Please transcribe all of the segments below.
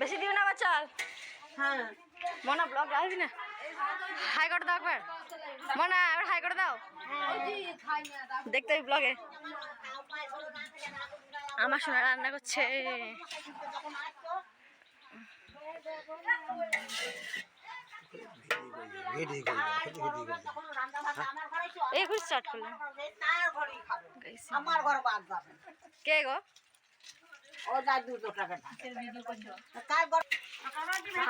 বেশি দিও না আবার চল। হ্যাঁ। মনা ব্লগ আসবি না? হাই করে দাও একবার। মনা এবার হাই করে দাও। দেখতে ওই ব্লগে আমার সোনা রান্না করছে। ভিডিও ঘুষ স্টার্ট করলাম আমার ঘর বাদ যাবে। কে গো?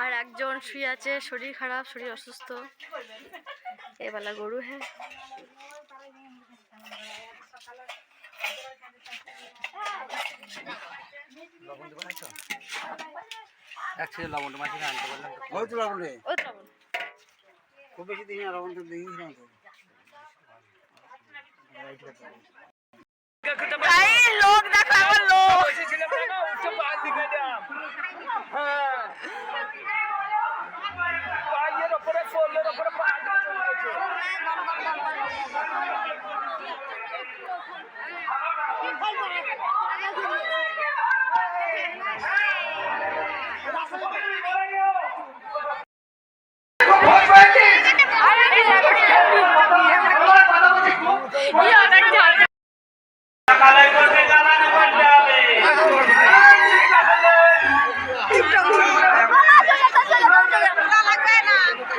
আর একজন শুয়ে আছে শরীর খারাপ শরীর অসুস্থ। এবেলা গরু হ্যাঁ। খুব বেশি দিন আর লবণ তো দেখিস না। তো ভাই লোক দেখো আমার লোক। কালাই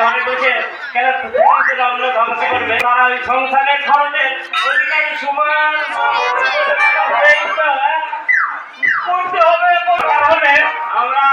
ঘরে বসে অন্য ধ্বংস করবে। তারা ওই সংসারের খরচের অধিকারী হ্যাঁ? আমরা